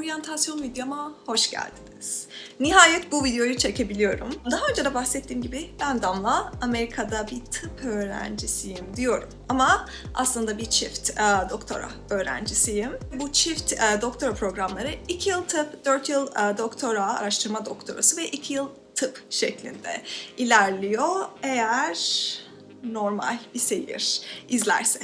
oryantasyon videoma hoş geldiniz. Nihayet bu videoyu çekebiliyorum. Daha önce de bahsettiğim gibi ben Damla, Amerika'da bir tıp öğrencisiyim diyorum. Ama aslında bir çift e, doktora öğrencisiyim. Bu çift e, doktora programları 2 yıl tıp, 4 yıl e, doktora, araştırma doktorası ve 2 yıl tıp şeklinde ilerliyor. Eğer normal bir seyir izlerse.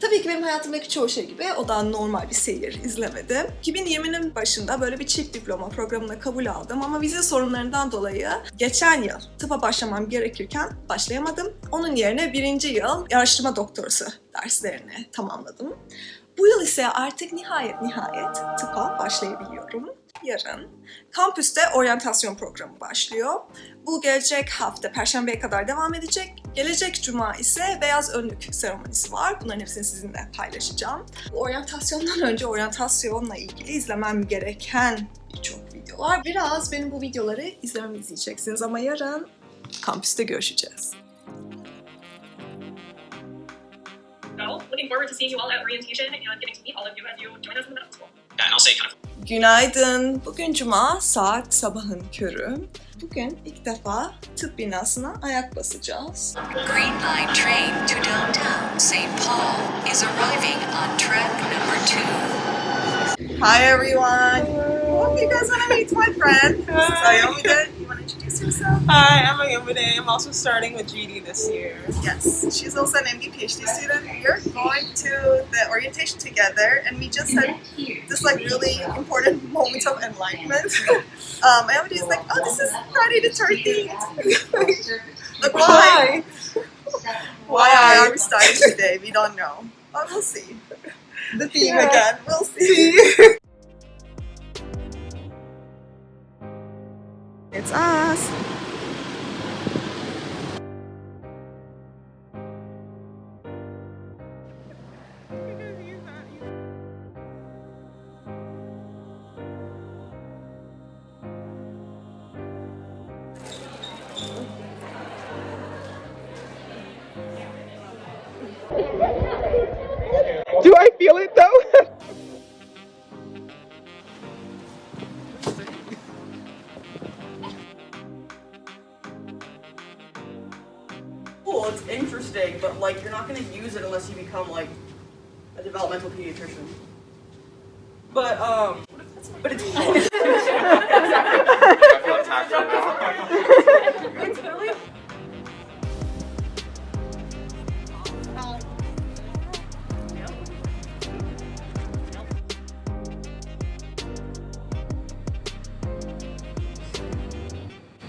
Tabii ki benim hayatımdaki çoğu şey gibi o da normal bir seyir izlemedi. 2020'nin başında böyle bir çift diploma programına kabul aldım ama vize sorunlarından dolayı geçen yıl tıpa başlamam gerekirken başlayamadım. Onun yerine birinci yıl araştırma doktorası derslerini tamamladım. Bu yıl ise artık nihayet nihayet tıpa başlayabiliyorum. Yarın kampüste oryantasyon programı başlıyor. Bu gelecek hafta Perşembe'ye kadar devam edecek. Gelecek Cuma ise beyaz önlük seremonisi var. Bunların hepsini sizinle paylaşacağım. Bu oryantasyondan önce oryantasyonla ilgili izlemem gereken birçok video var. Biraz benim bu videoları izlememi izleyeceksiniz ama yarın kampüste görüşeceğiz. So, looking forward to seeing you all at orientation and getting to meet all of you as you join us in the middle school. Yeah, and I'll say kind of Günaydın. Bugün cuma saat sabahın körü. Bugün ilk defa tıp binasına ayak basacağız. Green Line train to downtown St. Paul is arriving on track number two. Hi everyone. Hope you guys want to meet my friend. This is Ayomide. You want to introduce yourself? Hi, I'm Ayomide. I'm also starting with GD this year. Yes. She's also an MD PhD student. We're going to the orientation together, and we just had this like really important moment of enlightenment. Um, is like, "Oh, this is Friday the 13th." like, why? Why are we starting today? We don't know. But we'll see. The theme Yeah. again. We'll see. it's us. Cool, it's interesting, but like you're not gonna use it unless you become like a developmental pediatrician. But um, but it's I feel attacked right now.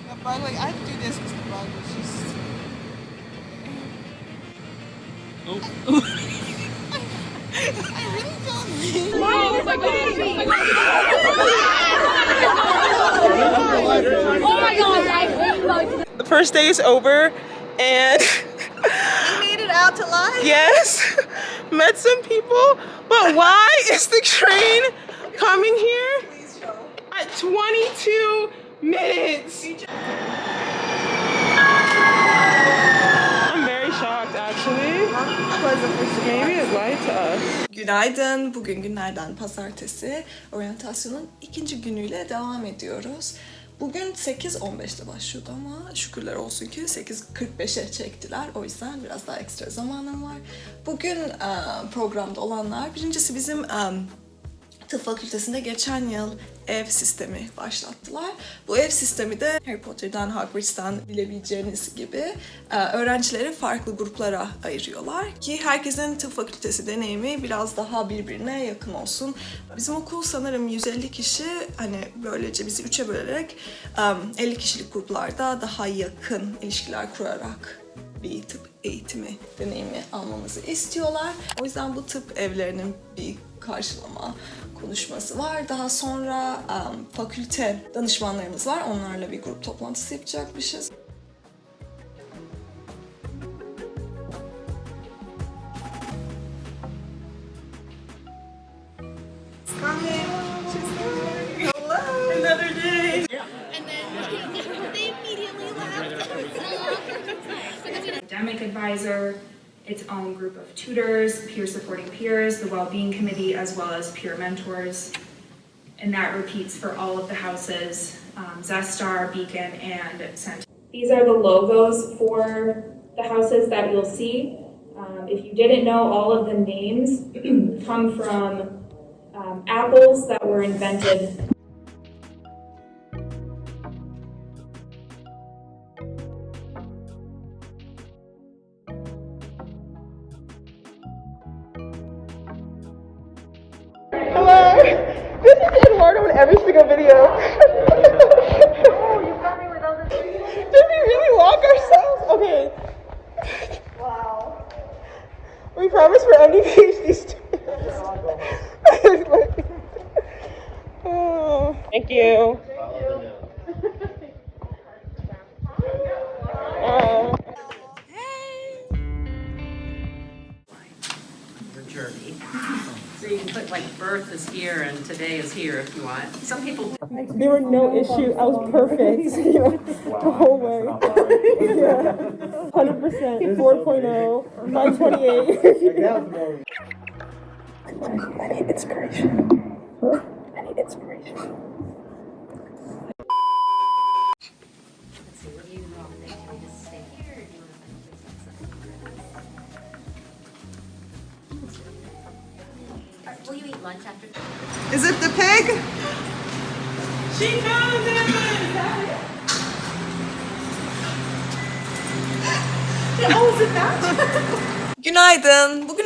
The bug, like I have to do this because the bug was just. I really don't really. The first day is over, and We made it out to life? yes, met some people. But why is the train coming Günaydın. Bugün günlerden pazartesi. Oryantasyonun ikinci günüyle devam ediyoruz. Bugün 8.15'te başlıyordu ama şükürler olsun ki 8.45'e çektiler. O yüzden biraz daha ekstra zamanım var. Bugün programda olanlar, birincisi bizim Tıp Fakültesinde geçen yıl ev sistemi başlattılar. Bu ev sistemi de Harry Potter'dan, Hogwarts'tan bilebileceğiniz gibi e, öğrencileri farklı gruplara ayırıyorlar. Ki herkesin tıp fakültesi deneyimi biraz daha birbirine yakın olsun. Bizim okul sanırım 150 kişi hani böylece bizi üçe bölerek e, 50 kişilik gruplarda daha yakın ilişkiler kurarak bir tıp eğitimi deneyimi almamızı istiyorlar. O yüzden bu tıp evlerinin bir karşılama konuşması var. Daha sonra em, fakülte danışmanlarımız var. Onlarla bir grup toplantısı yapacakmışız. Academic advisor, its own group of tutors, peer supporting peers, the well-being committee, as well as peer mentors. and that repeats for all of the houses, um, Zestar, Beacon, and Center. These are the logos for the houses that you'll see. Um, if you didn't know, all of the names come from um, apples that were invented This is in every single video. oh, you got me with all this. Did we really walk ourselves? Okay. Wow. We promise for MD PhD students. oh, thank you. So you can put like birth is here and today is here if you want. Some people There were no issues. I was perfect, you know, the whole way. yeah, hundred percent. 4.0, 528. I need inspiration.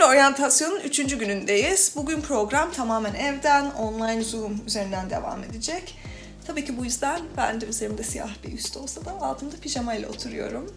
Bugün oryantasyonun üçüncü günündeyiz. Bugün program tamamen evden, online Zoom üzerinden devam edecek. Tabii ki bu yüzden ben de üzerimde siyah bir üst olsa da altımda pijama ile oturuyorum.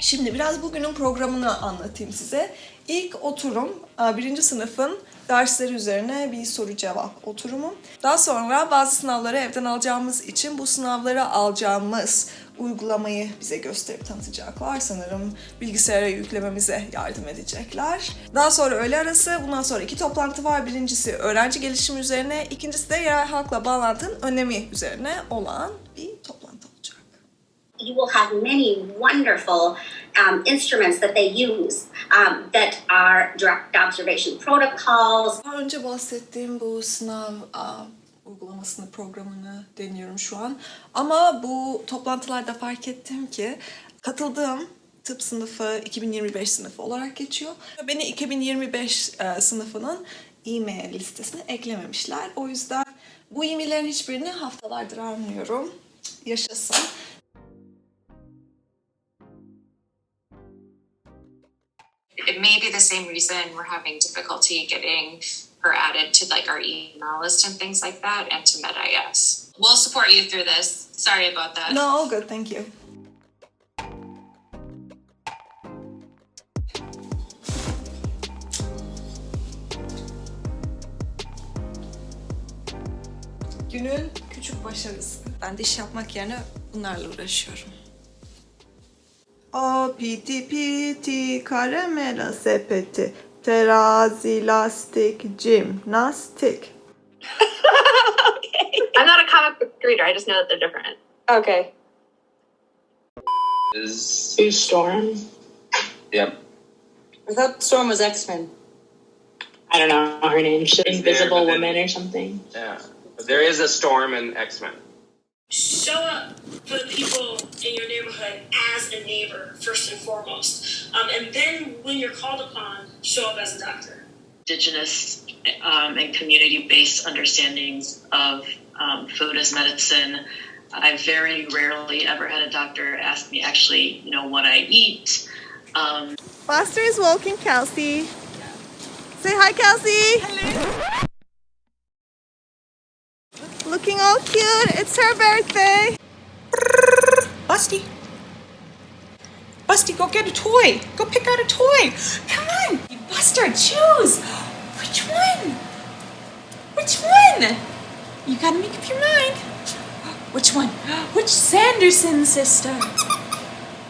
Şimdi biraz bugünün programını anlatayım size. İlk oturum e, birinci sınıfın dersleri üzerine bir soru cevap oturumu. Daha sonra bazı sınavları evden alacağımız için bu sınavlara alacağımız uygulamayı bize gösterip tanıtacaklar. Sanırım bilgisayara yüklememize yardım edecekler. Daha sonra öğle arası, bundan sonra iki toplantı var. Birincisi öğrenci gelişimi üzerine, ikincisi de yerel halkla bağlantının önemi üzerine olan bir toplantı olacak. you will have many wonderful um, instruments that they use um, that are direct observation protocols, Daha önce bahsettiğim bu sınav a, uygulamasını, programını deniyorum şu an. Ama bu toplantılarda fark ettim ki katıldığım tıp sınıfı 2025 sınıfı olarak geçiyor. Beni 2025 e, sınıfının e-mail listesine eklememişler. O yüzden bu e-maillerin hiçbirini haftalardır almıyorum. Yaşasın. it may be the same reason we're having difficulty getting her added to like our email list and things like that and to MedIS. We'll support you through this. Sorry about that. No, all good, thank you. Günün küçük başarısı. Ben de iş yapmak yerine bunlarla uğraşıyorum. O piti piti karamela sepeti terazi lastik jimnastik. I'm not a comic book reader. I just know that they're different. Okay. Is Sue Storm. yep. I thought Storm was X Men. I don't know her name. She's It's Invisible there, but Woman then- or something. Yeah. But there is a storm in X Men. show up for the people in your neighborhood as a neighbor first and foremost um, and then when you're called upon show up as a doctor Indigenous um, and community-based understandings of um, food as medicine. I very rarely ever had a doctor ask me actually, you know, what I eat. Um, Buster is walking Kelsey. Say hi, Kelsey. Hello. Looking all cute. It's her birthday. Busty, go get a toy. Go pick out a toy. Come on. You buster, choose. Which one? Which one? You gotta make up your mind. Which one? Which Sanderson sister?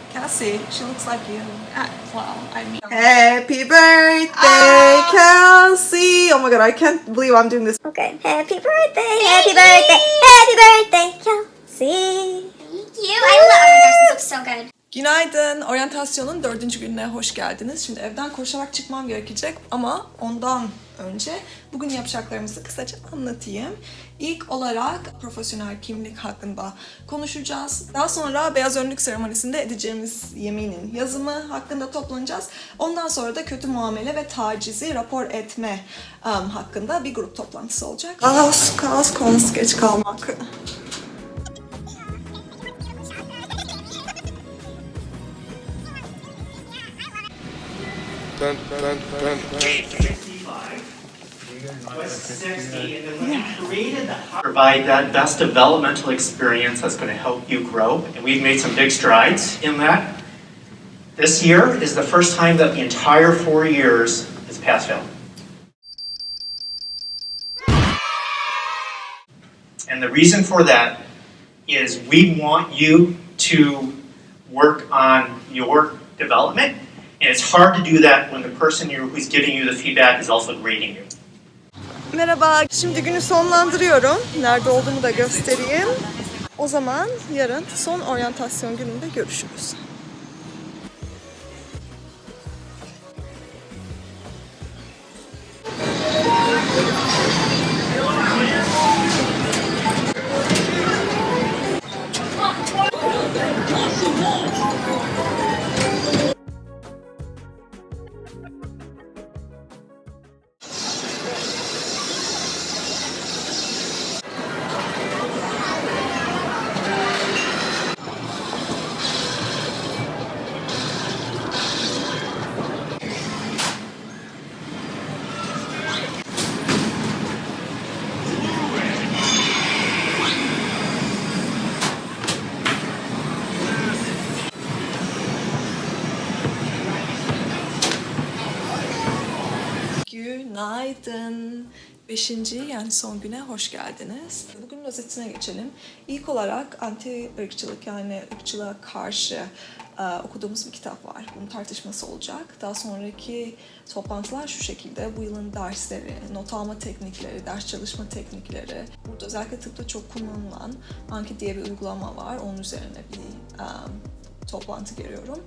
Cassie, she looks like you. Uh, well, I mean. Happy birthday, Kelsey. Oh my god, I can't believe I'm doing this. Okay. Happy birthday, happy birthday, happy birthday, Kelsey. Thank you. I love. Oh my gosh, this looks so good. Günaydın. Oryantasyonun dördüncü gününe hoş geldiniz. Şimdi evden koşarak çıkmam gerekecek ama ondan önce bugün yapacaklarımızı kısaca anlatayım. İlk olarak profesyonel kimlik hakkında konuşacağız. Daha sonra beyaz önlük seremonisinde edeceğimiz yeminin yazımı hakkında toplanacağız. Ondan sonra da kötü muamele ve tacizi rapor etme um, hakkında bir grup toplantısı olacak. Kaos, kaos, kaos, geç kalmak. Dun, dun, dun, dun. provide that best developmental experience that's going to help you grow. And we've made some big strides in that. This year is the first time that the entire four years is pass fail. And the reason for that is we want you to work on your development. And it's hard to do that when the person who's giving you the feedback is also grading you. Merhaba. Şimdi günü sonlandırıyorum. Nerede olduğumu da göstereyim. O zaman yarın son oryantasyon gününde görüşürüz. Günaydın. Beşinci yani son güne hoş geldiniz. Bugün özetine geçelim. İlk olarak anti ırkçılık yani ırkçılığa karşı e, okuduğumuz bir kitap var. Bunun tartışması olacak. Daha sonraki toplantılar şu şekilde. Bu yılın dersleri, not alma teknikleri, ders çalışma teknikleri. Burada özellikle tıpta çok kullanılan Anki diye bir uygulama var. Onun üzerine bir e, toplantı görüyorum.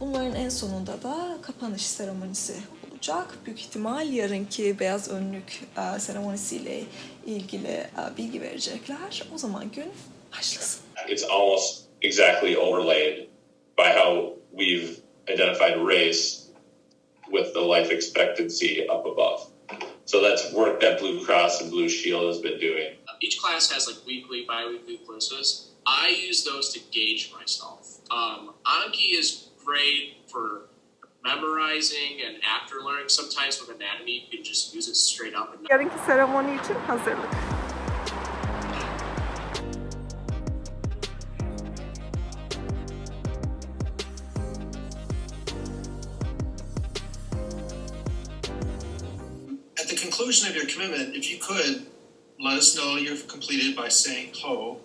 Bunların en sonunda da kapanış seremonisi olacak. Büyük ihtimal yarınki beyaz önlük e, seremonisiyle ilgili e, bilgi verecekler. O zaman gün başlasın. it's almost exactly overlaid by how we've identified race with the life expectancy up above. So that's work that Blue Cross and Blue Shield has been doing. each class has like weekly, bi-weekly quizzes. I use those to gauge myself. Um, Anki is great for memorizing and after learning. Sometimes with anatomy, you can just use it straight up and Yarınki seremoni için hazırlık. At the conclusion of your commitment, if you could, let us know you've completed by saying ho.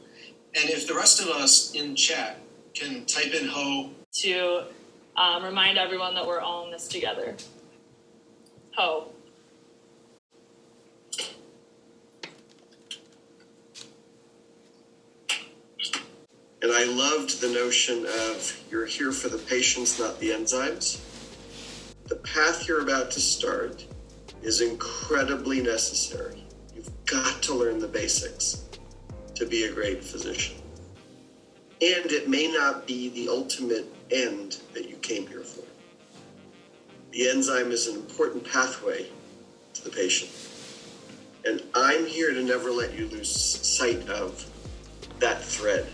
And if the rest of us in chat can type in ho to um, remind everyone that we're all in this together. Ho. And I loved the notion of you're here for the patients, not the enzymes. The path you're about to start is incredibly necessary. You've got to learn the basics to be a great physician. And it may not be the ultimate end that you came here for. The enzyme is an important pathway to the patient. And I'm here to never let you lose sight of that thread